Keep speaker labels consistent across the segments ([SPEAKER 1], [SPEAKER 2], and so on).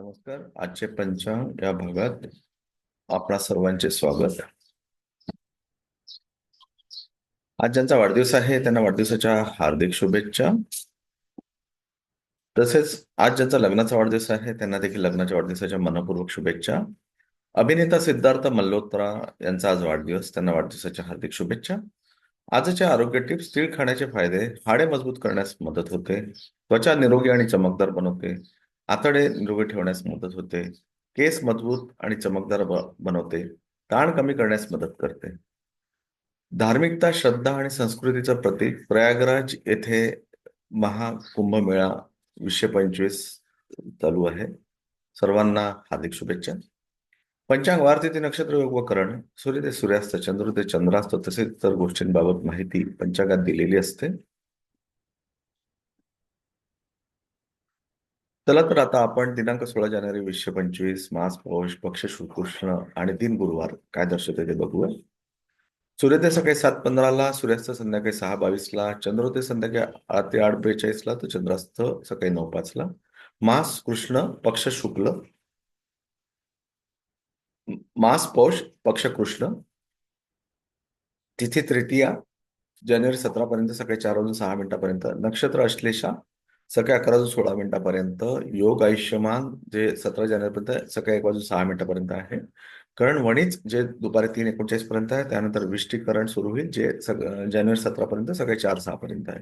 [SPEAKER 1] नमस्कार. आजचे पंचांग या भागात आपणा सर्वांचे स्वागत. आज ज्यांचा वाढदिवस आहे त्यांना वाढदिवसाच्या हार्दिक शुभेच्छा. तसेच आज ज्यांचा लग्नाचा वाढदिवस आहे त्यांना देखील लग्नाच्या वाढदिवसाच्या मनपूर्वक शुभेच्छा. अभिनेता सिद्धार्थ मल्होत्रा यांचा आज वाढदिवस त्यांना वाढदिवसाच्या हार्दिक शुभेच्छा. आजच्या आरोग्य टिप्स तीळ खाण्याचे फायदे हाडे मजबूत करण्यास मदत होते. त्वचा निरोगी आणि चमकदार बनवते. आतडे निरोगी ठेवण्यास मदत होते. केस मजबूत आणि चमकदार ब- बनवते. ताण कमी करण्यास मदत करते. धार्मिकता श्रद्धा आणि संस्कृतीचं प्रतीक प्रयागराज येथे महाकुंभमेळा वीसशे पंचवीस चालू आहे. सर्वांना हार्दिक शुभेच्छा. पंचांग वार ते नक्षत्र योग व करण सूर्य ते सूर्यास्त चंद्र ते चंद्रास्त तसेच इतर गोष्टींबाबत माहिती पंचांगात दिलेली असते. चला तर आता आपण दिनांक सोळा जानेवारी वीसशे पंचवीस मास पौष पक्ष श्रीकृष्ण आणि दिन गुरुवार काय दर्शवते ते बघूया. सूर्योदय सकाळी सात पंधराला सूर्यास्त संध्याकाळी सहा बावीसला चंद्रोदय संध्याकाळी आठ ते आठ बेचाळीसला तर चंद्रास्त सकाळी नऊ पाचला मास कृष्ण पक्ष शुक्ल. मास पौष पक्ष कृष्ण. तिथी तृतीया जानेवारी सतरा पर्यंत सकाळी चार वाजून सहा मिनिटापर्यंत. नक्षत्र अश्लेषा सकाळी अकरा वाजून सोळा मिनिटापर्यंत योग आयुष्यमान जे सतरा जानेवारीपर्यंत सकाळी एक वाजून सहा मिनिटापर्यंत आहे. करण वणीच जे दुपारी तीन एकोणचाळीस पर्यंत आहे त्यानंतर विष्टीकरण सुरू होईल जे जानेवारी सतरा पर्यंत सकाळी चार सहा पर्यंत आहे.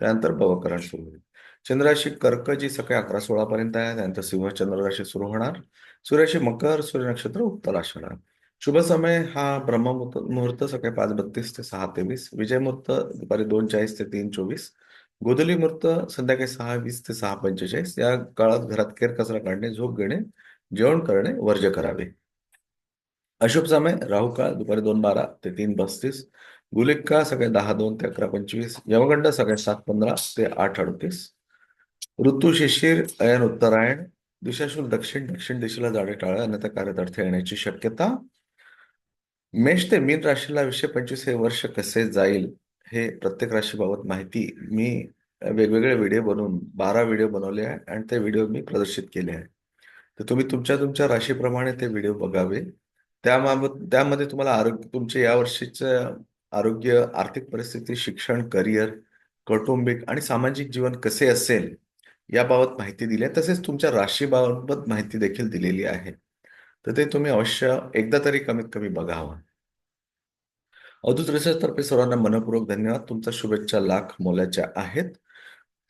[SPEAKER 1] त्यानंतर भवकरण सुरू होईल. चंद्राशी कर्क जी सकाळी अकरा सोळा पर्यंत आहे त्यानंतर सिंह चंद्र राशी सुरू होणार. सूर्याशी मकर सूर्य नक्षत्र उत्तर असणार शुभ समय हा ब्रह्ममुहूर्त मुहूर्त सकाळी पाच बत्तीस ते सहा तेवीस विजय मुहूर्त दुपारी दोन चाळीस ते तीन चोवीस गोधली मूर्त संध्याकाळी सहा वीस ते सहा पंचेचाळीस या काळात घरात केर कचरा काढणे झोप घेणे जेवण करणे वर्ज्य करावे. अशुभ समय राहू काळ दुपारी दोन बारा ते तीन पस्तीस गुलिक काळ सकाळी दहा दोन ते अकरा पंचवीस यमगंड सकाळी सात पंधरा ते आठ अडतीस ऋतू शिशिर अयन उत्तरायण दिशाशूल दक्षिण दक्षिण दिशेला जाणे टाळा अन्यथा कार्यात अडथळे येण्याची शक्यता. मेष ते मीन राशीला वीसशे पंचवीस हे वर्ष कसे जाईल? हे प्रत्येक राशीबाबत माहिती मी वेगवेगळे व्हिडिओ बनवून बारा व्हिडिओ बनवले आहे आणि ते व्हिडिओ मी प्रदर्शित केले आहे तर तुम्ही तुमच्या तुमच्या राशीप्रमाणे ते व्हिडिओ बघावे. त्याबाबत त्यामध्ये तुम्हाला आरोग्य तुमचे या वर्षीचं आरोग्य आर्थिक परिस्थिती शिक्षण करिअर कौटुंबिक आणि सामाजिक जीवन कसे असेल याबाबत माहिती दिली आहे. तसेच तुमच्या राशीबाबत माहिती देखील दिलेली आहे. तर ते तुम्ही अवश्य एकदा तरी कमीत कमी बघावं. अवधूत रिसर्च तर्फे सर्वांना मनपूर्वक धन्यवाद. तुमचा शुभेच्छा लाख मोलाच्या आहेत.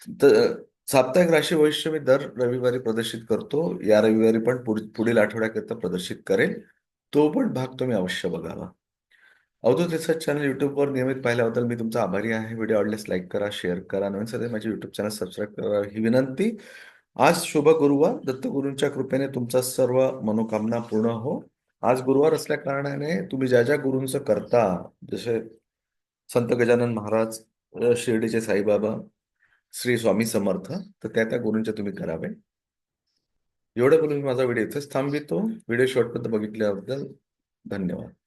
[SPEAKER 1] तर साप्ताहिक राशी भविष्य मी दर रविवारी प्रदर्शित करतो. या रविवारी पण पुढ- पुढील आठवड्याकरिता प्रदर्शित करेल. तो पण भाग तुम्ही अवश्य बघावा. अवधूत रिसर्च चॅनल युट्यूबवर नियमित पाहिल्याबद्दल मी तुमचा आभारी आहे. व्हिडिओ आवडल्यास लाईक करा शेअर करा. नवीन सध्या माझे युट्यूब चॅनल सबस्क्राईब करा. ही विनंती. आज शुभ गुरुवार. दत्तगुरूंच्या कृपेने तुमचा सर्व मनोकामना पूर्ण हो. आज गुरुवार असल्या कारणाने तुम्ही ज्या ज्या गुरूंचं करता जसे संत गजानन महाराज शिर्डीचे साईबाबा श्री स्वामी समर्थ तर त्या त्या गुरूंच्या तुम्ही करावे. एवढं बोलून मी माझा व्हिडिओ इथेच थांबवितो. व्हिडिओ शॉर्टपर्यंत बघितल्याबद्दल धन्यवाद.